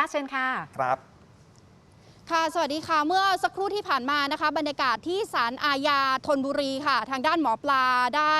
คะเชิญค่ะ ครับค่ะ สวัสดีค่ะ เมื่อสักครู่ที่ผ่านมานะคะ บรรยากาศที่ศาลอาญาธนบุรีค่ะ ทางด้านหมอปลาได้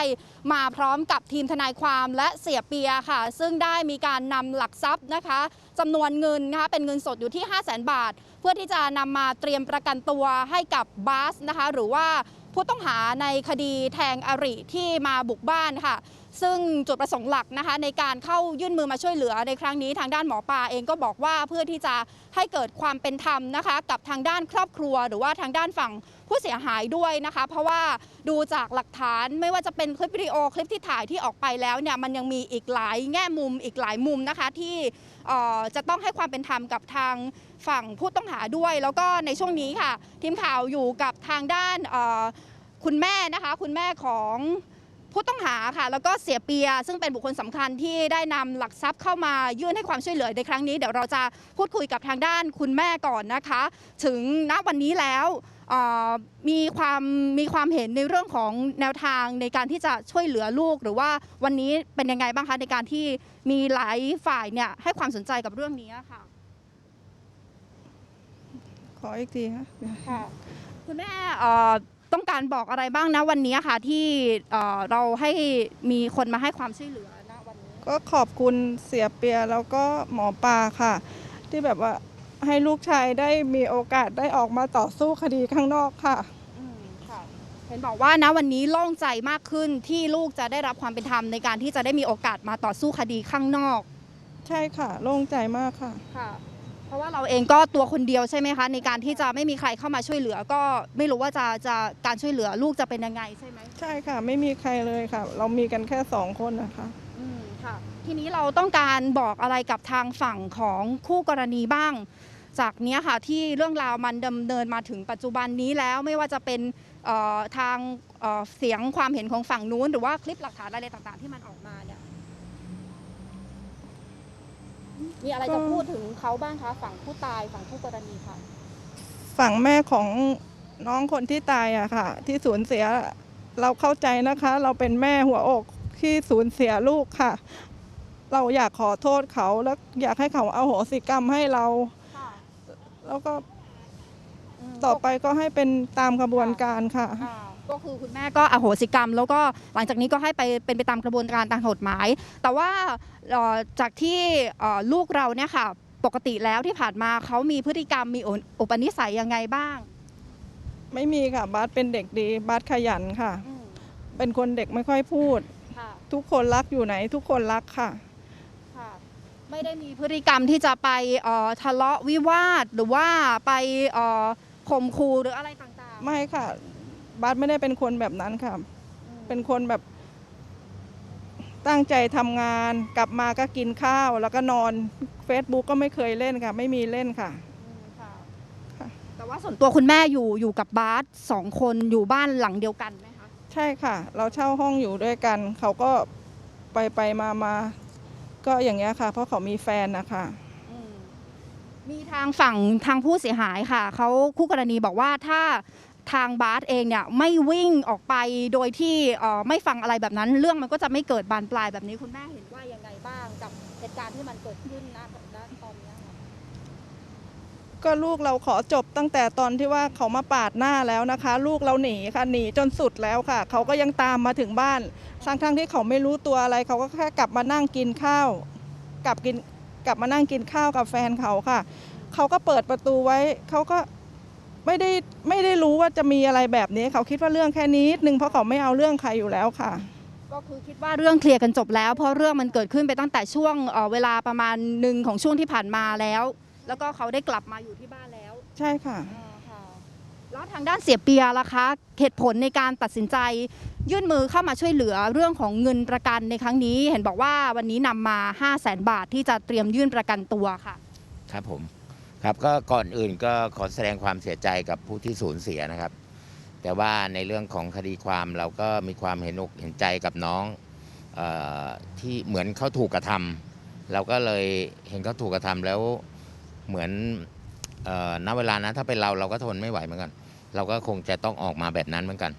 มาพร้อมกับทีมทนายความและเสียเปียค่ะ ซึ่งได้มีการนำหลักทรัพย์นะคะจำนวนเงินนะคะเป็นเงินสดอยู่ที่ 5 0 0 0 0 0บาท เพื่อที่จะนำมาเตรียมประกันตัวให้กับบาสนะคะ หรือว่าผู้ต้องหาในคดีแทงอริที่มาบุกบ้านค่ะ ซึ่งจุดประสงค์หลักนะคะในการเข้ายื่นมือมาช่วยเหลือในครั้งนี้ทางด้านหมอปลาเองก็บอกว่าเพื่อที่จะให้เกิดความเป็นธรรมนะคะ กับทางด้านครอบครัว หรือว่าทางด้านฝั่งผู้เสียหายด้วยนะคะ เพราะว่าดูจากหลักฐานไม่ว่าจะเป็นคลิปวิดีโอคลิปที่ถ่ายที่ออกไปแล้วเนี่ยมันยังมีอีกหลายแง่มุมอีกหลายมุมนะคะที่จะต้องให้ความเป็นธรรมกับทางฝั่งผู้ต้องหาด้วย แล้วก็ในช่วงนี้ค่ะ ทีมข่าวอยู่กับทางด้านคุณแม่นะคะ คุณแม่ของ ผู้ต้องหาค่ะ แล้วก็เสียเปีย ซึ่งเป็นบุคคลสำคัญที่ได้นำหลักทรัพย์เข้ามายื่นให้ความช่วยเหลือในครั้งนี้ เดี๋ยวเราจะพูดคุยกับทางด้านคุณแม่ก่อนนะคะ ถึงณวันนี้แล้วเอ่อมีความมีความเห็นในเรื่องของแนวทางในการที่จะช่วยเหลือลูก หรือว่าวันนี้เป็นยังไงบ้างคะในการที่มีหลายฝ่ายเนี่ยให้ความสนใจกับเรื่องนี้ค่ะขออีกทีค่ะค่ะคุณแม่เอ่อ ต้องการบอกอะไรบ้างนะวันนี้ค่ะที่เอ่อเราให้มีคนมาให้ความช่วยเหลือณวันนี้ก็ขอบคุณเสียเปียแล้วก็หมอปลาค่ะ ที่แบบว่าให้ลูกชายได้มีโอกาสได้ออกมาต่อสู้คดีข้างนอกค่ะอืมค่ะเห็นบอกว่านะวันนี้โล่งใจมากขึ้นที่ลูกจะได้รับความเป็นธรรมในการที่จะได้มีโอกาสมาต่อสู้คดีข้างนอก ใช่ค่ะ โล่งใจมากค่ะค่ะ เพราะว่าเราเองก็ตัวคนเดียวใช่ไหมคะ ในการที่จะไม่มีใครเข้ามาช่วยเหลือ ก็ไม่รู้ว่าจะจะการช่วยเหลือลูกจะเป็นยังไงใช่ไหมใช่ค่ะ ไม่มีใครเลยค่ะ เรามีกันแค่สองคนนะคะอืมค่ะ ทีนี้เราต้องการบอกอะไรกับทางฝั่งของคู่กรณีบ้าง จากเนี้ยค่ะที่เรื่องราวมันดำเนินมาถึงปัจจุบันนี้แล้วไม่ว่าจะเป็นเอ่อทางเอ่อเสียงความเห็นของฝั่งนู้น หรือว่าคลิปหลักฐานอะไรต่างๆ ที่มันออกมาเนี่ย มีอะไรก็จะพูดถึงเขาบ้างคะฝั่งผู้ตายฝั่งคู่กรณีค่ะ ฝั่งแม่ของน้องคนที่ตายอะค่ะ ที่สูญเสียเราเข้าใจนะคะ เราเป็นแม่หัวอกที่สูญเสียลูกค่ะ เราอยากขอโทษเขาแล้วอยากให้เขาเอาโหสิกรรมให้เรา แล้วก็ต่อไปก็ให้เป็นตามกระบวนการค่ะอ่า ก็คือคุณแม่ก็อโหสิกรรม แล้วก็หลังจากนี้ก็ให้ไปเป็นไปตามกระบวนการทางกฎหมาย แต่ว่าเอ่อจากที่เอ่อลูกเราเนี่ยค่ะปกติแล้วที่ผ่านมาเขามีพฤติกรรมมีอุอุปนิสัยยังไงบ้าง ไม่มีค่ะบาสเป็นเด็กดีบาสขยันค่ะ เป็นคนเด็กไม่ค่อยพูดค่ะทุกคนรักอยู่ไหน ทุกคนรักค่ะค่ะไม่ได้มีพฤติกรรมที่จะไปเอ่อทะเลาะวิวาทหรือว่าไปเอ่อข่มขู่หรืออะไรต่างๆ ไม่ค่ะ บาสไม่ได้เป็นคนแบบนั้นค่ะอืมเป็นคนแบบ ตั้งใจทำงานกลับมาก็กินข้าว แล้วก็นอน Facebook ก็ไม่เคยเล่นค่ะ ไม่มีเล่นค่ะอืมค่ะ ค่ะ แต่ว่าส่วนตัวคุณแม่อยู่อยู่กับบาสสองคนอยู่บ้านหลังเดียวกันไหมคะ ใช่ค่ะ เราเช่าห้องอยู่ด้วยกัน เขาก็ไปไปมามาก็อย่างเงี้ยค่ะ เพราะเขามีแฟนนะคะอืมมีทางฝั่งทางผู้เสียหายค่ะ เขาคู่กรณีบอกว่าถ้า ทางบาสเองเนี่ยไม่วิ่งออกไปโดยที่ไม่ฟังอะไรแบบนั้น เรื่องมันก็จะไม่เกิดบานปลายแบบนี้คุณแม่เห็นว่ายังไงบ้างกับเหตุการณ์ที่มันเกิดขึ้นณณตอนนี้ก็ลูกเราขอจบตั้งแต่ตอนที่ว่าเขามาปาดหน้าแล้วนะคะ ลูกเราหนีค่ะหนีจนสุดแล้วค่ะ เขาก็ยังตามมาถึงบ้านทั้งทั้งๆที่เขาไม่รู้ตัวอะไร เขาก็แค่กลับมานั่งกินข้าว กลับกินกลับมานั่งกินข้าวกับแฟนเขาค่ะ เขาก็เปิดประตูไว้เขาก็ ไม่ได้ไม่ได้รู้ว่าจะมีอะไรแบบนี้ เขาคิดว่าเรื่องแค่นี้นึงเพราะเขาไม่เอาเรื่องใครอยู่แล้วค่ะ ก็คือคิดว่าเรื่องเคลียร์กันจบแล้ว เพราะเรื่องมันเกิดขึ้นไปตั้งแต่ช่วงเอ่อเวลาประมาณหนึ่งของช่วงที่ผ่านมาแล้ว แล้วก็เขาได้กลับมาอยู่ที่บ้านแล้วใช่ค่ะ อ่าค่ะแล้วทางด้านเสียเปียล่ะคะเหตุผลในการตัดสินใจ ยื่นมือเข้ามาช่วยเหลือเรื่องของเงินประกันในครั้งนี้ เห็นบอกว่าวันนี้นำมา 5 0 0แสนบาทที่จะเตรียมยื่นประกันตัวค่ะ ครับผม ครับก็ก่อนอื่นก็ขอแสดงความเสียใจกับผู้ที่สูญเสียนะครับ แต่ว่าในเรื่องของคดีความเราก็มีความเห็นอกเห็นใจกับน้องเออที่เหมือนเขาถูกกระทำเราก็เลยเห็นเขาถูกกระทำแล้วเหมือนเออณเวลานั้นถ้าเป็นเราเราก็ทนไม่ไหวเหมือนกัน เราก็คงจะต้องออกมาแบบนั้นเหมือนกัน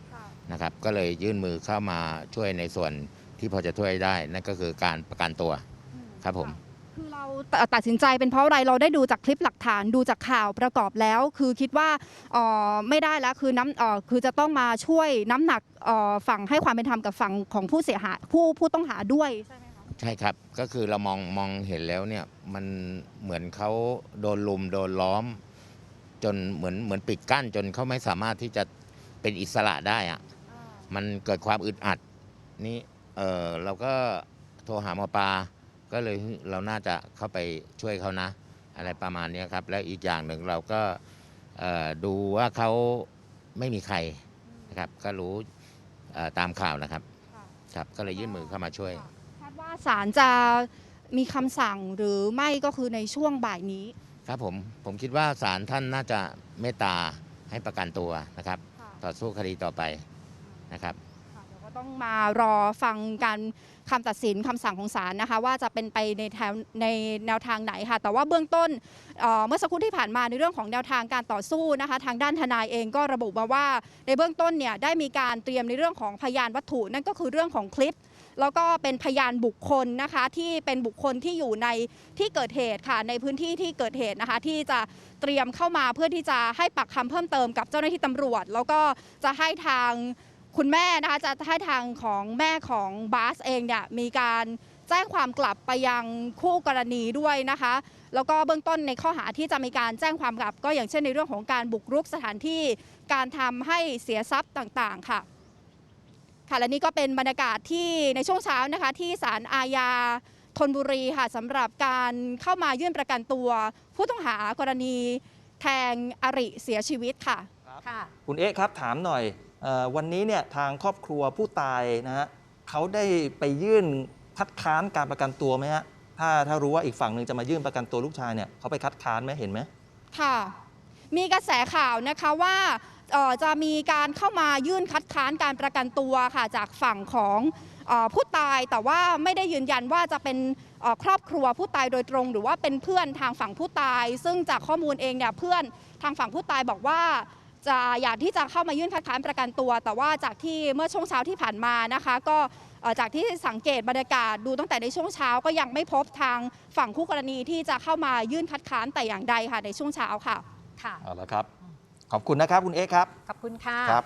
นะครับก็เลยยื่นมือเข้ามาช่วยในส่วนที่พอจะช่วยได้นั่นก็คือการประกันตัวครับผม คือเราตตัดสินใจเป็นเพราะอะไรเราได้ดูจากคลิปหลักฐานดูจากข่าวประกอบแล้ว คือคิดว่าเอ่อไม่ได้แล้วคือน้ำเอ่อคือจะต้องมาช่วยน้ำหนักเอ่อฝั่งให้ความเป็นธรรมกับฝั่งของผู้เสียหายผู้ผู้ต้องหาด้วยใช่ไหมคะใช่ครับก็คือเรามองมองเห็นแล้วเนี่ยมันเหมือนเขาโดนลุมโดนล้อม จนเหมือนเหมือนปิดกั้นจนเขาไม่สามารถที่จะเป็นอิสระได้อะมันเกิดความอึดอัดนี่เออเราก็โทรหาหมอปลา ก็เลยเราน่าจะเข้าไปช่วยเขานะ อะไรประมาณเนี้ยครับ แล้วอีกอย่างหนึ่งเราก็เอ่อดูว่าเขาไม่มีใครนะครับ ก็รู้เอ่อตามข่าวนะครับค่ะครับ ก็เลยยื่นมือเข้ามาช่วยคาดว่าศาลจะมีคำสั่งหรือไม่ก็คือในช่วงบ่ายนี้ ครับผมผมคิดว่าศาลท่านน่าจะเมตตาให้ประกันตัวนะครับ ต่อสู้คดีต่อไปนะครับค่ะเดี๋ยวก็ ต้องมารอฟังการคำตัดสินคำสั่งของศาลนะคะ ว่าจะเป็นไปในแถวในแนวทางไหนค่ะ แต่ว่าเบื้องต้นเเมื่อสักครู่ที่ผ่านมาในเรื่องของแนวทางการต่อสู้นะคะ ทางด้านทนายเองก็ระบุมาว่า ในเบื้องต้นเนี่ยได้มีการเตรียมในเรื่องของพยานวัตถุ นั่นก็คือเรื่องของคลิป แล้วก็เป็นพยานบุคคลนะคะที่เป็นบุคคลที่อยู่ในที่เกิดเหตุค่ะ ในพื้นที่ที่เกิดเหตุนะคะ ที่จะเตรียมเข้ามาเพื่อที่จะให้ปักคำเพิ่มเติมกับเจ้าหน้าที่ตำรวจ แล้วก็จะให้ทาง คุณแม่นะคะจะให้ทางของแม่ของบาสเองเนี่ยมีการแจ้งความกลับไปยังคู่กรณีด้วยนะคะ แล้วก็เบื้องต้นในข้อหาที่จะมีการแจ้งความกลับ ก็อย่างเช่นในเรื่องของการบุกรุกสถานที่การทำให้เสียทรัพย์ต่างๆ ค่ะ ค่ะและนี่ก็เป็นบรรยากาศที่ในช่วงเช้านะคะที่ศาลอาญาธนบุรีค่ะสำหรับการเข้ามายื่นประกันตัว ผู้ต้องหากรณีแทงอริเสียชีวิตค่ะ ค่ะ คุณเอ๊ะครับถามหน่อยเออ วันนี้เนี่ยทางครอบครัวผู้ตายนะฮะเขาได้ไปยื่นคัดค้านการประกันตัวไหมฮะถ้าถ้ารู้ว่าอีกฝั่งหนึ่งจะมายื่นประกันตัวลูกชายเนี่ยเขาไปคัดค้านไหมเห็นไหมค่ะ มีกระแสข่าวนะคะว่าจะมีการเข้ามายื่นคัดค้านการประกันตัวค่ะจากฝั่งของผู้ตายแต่ว่าไม่ได้ยืนยันว่าจะเป็นครอบครัวผู้ตายโดยตรง หรือว่าเป็นเพื่อนทางฝั่งผู้ตาย ซึ่งจากข้อมูลเองเนี่ยเพื่อนทางฝั่งผู้ตายบอกว่า จะอยากที่จะเข้ามายื่นคัดค้านประกันตัว แต่ว่าจากที่เมื่อช่วงเช้าที่ผ่านมานะคะ ก็เอ่อจากที่สังเกตบรรยากาศดูตั้งแต่ในช่วงเช้าก็ยังไม่พบทางฝั่งคู่กรณีที่จะเข้ามายื่นคัดค้านแต่อย่างใดค่ะในช่วงเช้าค่ะค่ะเอาละครับ ขอบคุณนะครับคุณเอ๊ะครับ ขอบคุณค่ะครับ